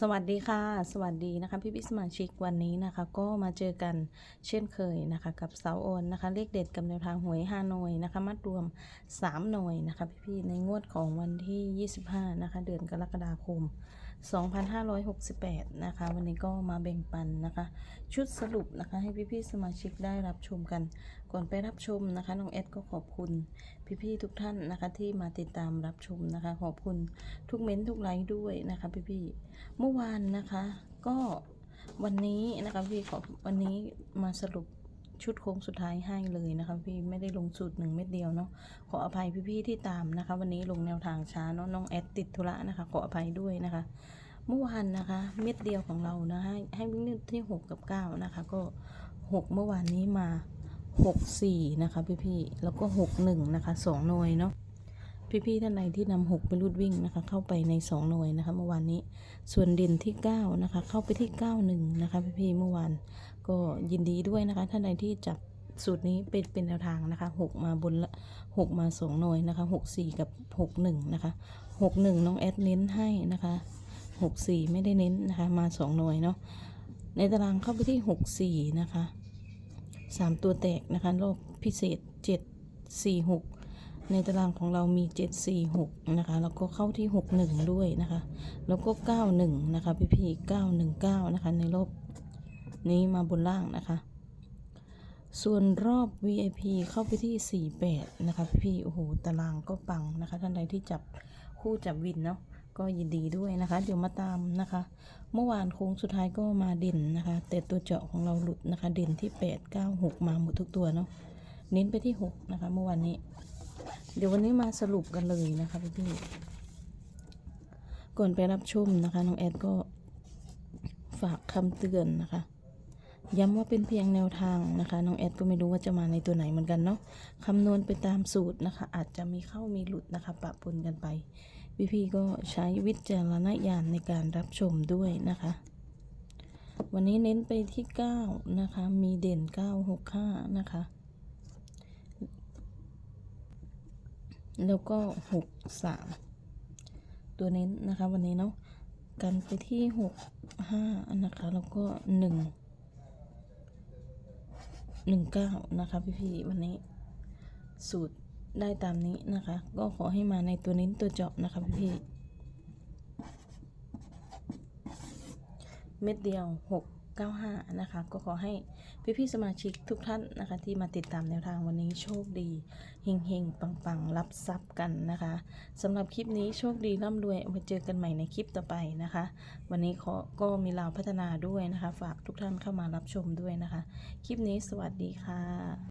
สวัสดีค่ะ สวัสดีนะคะพี่พี่สมาชิกวันนี้นะคะ ก็มาเจอกันเช่นเคยนะคะ กับเสาโอนนะคะ เลขเด็ดกับแนวทางหวยฮานอยนะคะ มัดรวม 3 หน่วยนะคะ พี่พี่ๆในงวดของวันที่ 25 นะคะ เดือนกรกฎาคม 2568 นะคะ วันนี้ก็มาแบ่งปันนะคะ ชุดสรุปนะคะ ให้พี่ๆสมาชิกได้รับชมกัน ก่อนไปรับชมนะคะน้องแอดก็ขอบคุณพี่ๆทุกท่านนะคะ ที่มาติดตามรับชมนะคะ ขอบคุณทุกเม้นทุกไลค์ด้วยนะคะ พี่ๆเมื่อวานนะคะ ก็วันนี้นะคะพี่ขอวันนี้มาสรุป ชุดโค้งสุดท้ายให้เลยนะคะพี่ไม่ได้ลงสูตรหนึ่งเม็ดเดียวเนาะขออภัยพี่ๆที่ตามนะคะ วันนี้ลงแนวทางช้าเนาะน้องแอดติดธุระนะคะ ขออภัยด้วยนะคะ เมื่อวานนะคะ เม็ดเดียวของเรานะให้ให้วิ่งที่ 6 กับ 9 นะคะ ก็ 6 เมื่อวานนี้มา 6 4 นะคะพี่ๆแล้วก็ 6 1 นะคะ 2 หน่วยเนาะพี่ๆท่านใดที่นำหกไปรูดวิ่งนะคะ เข้าไปในสองหน่วยนะคะ เมื่อวานนี้ส่วนเด่นที่เก้านะคะ เข้าไปที่เก้าหนึ่งนะคะ พี่ๆเมื่อวาน ก็ยินดีด้วยนะคะท่านใดที่จับสูตรนี้เป็นเป็นแนวทางนะคะหกมาบนละหกมาสองหน่วยนะคะหกสี่กับหกหนึ่งนะคะหกหนึ่งน้องแอดเน้นให้นะคะหกสี่ไม่ได้เน้นนะคะ มาสองหน่วยเนาะในตารางเข้าไปที่หกสี่นะคะสามตัวแตกนะคะรอบพิเศษเจ็ดสี่หกในตารางของเรามี 746 นะคะ แล้วก็เข้าที่ 61 ด้วยนะคะ แล้วก็ 91 นะคะ พี่พี่ๆ919 นะคะ ในรอบ นี้มาบนล่างนะคะ ส่วนรอบ VIP เข้าไปที่ 48 นะคะพี่พี่โอ้โหตารางก็ปังนะคะ ท่านใดที่จับคู่จับวินเนาะก็ยินดีด้วยนะคะ เดี๋ยวมาตามนะคะ เมื่อวานโค้งสุดท้ายก็มาเด่นนะคะ แต่ตัวเจาะของเราหลุดนะคะ เด่นที่ 8 9 6 มาหมดทุกตัวเนาะเน้นไปที่ 6 นะคะ เมื่อวานนี้ เดี๋ยววันนี้มาสรุปกันเลยนะคะพี่พี่ก่อนไปรับชมนะคะน้องแอดก็ฝากคำเตือนนะคะ ย้ำว่าเป็นเพียงแนวทางนะคะ น้องแอดก็ไม่รู้ว่าจะมาในตัวไหนเหมือนกันเนาะคำนวณไปตามสูตรนะคะ อาจจะมีเข้ามีหลุดนะคะปะปนกันไป พี่พี่ๆก็ใช้วิจารณญาณในการรับชมด้วยนะคะ วันนี้เน้นไปที่ 9 นะคะ มีเด่น 965 นะคะ แล้วก็หกสามตัวเน้นนะคะวันนี้เนาะกันไปที่หกห้านะคะ แล้วก็หนึ่ง หนึ่งเก้านะคะพี่พี่วันนี้ สูตรได้ตามนี้นะคะ ก็ขอให้มาในตัวนิ้นตัวเจาะนะคะพี่พี่เม็ดเดียวหก 95 นะคะ ก็ขอให้พี่ๆสมาชิกทุกท่านนะคะ ที่มาติดตามแนวทางวันนี้โชคดีเฮงเฮงปังปังๆ รับทรัพย์กันนะคะสำหรับคลิปนี้โชคดีร่ำรวยมาเจอกันใหม่ในคลิปต่อไปนะคะ วันนี้ขอก็มีลาวพัฒนาด้วยนะคะ ฝากทุกท่านเข้ามารับชมด้วยนะคะ คลิปนี้สวัสดีค่ะ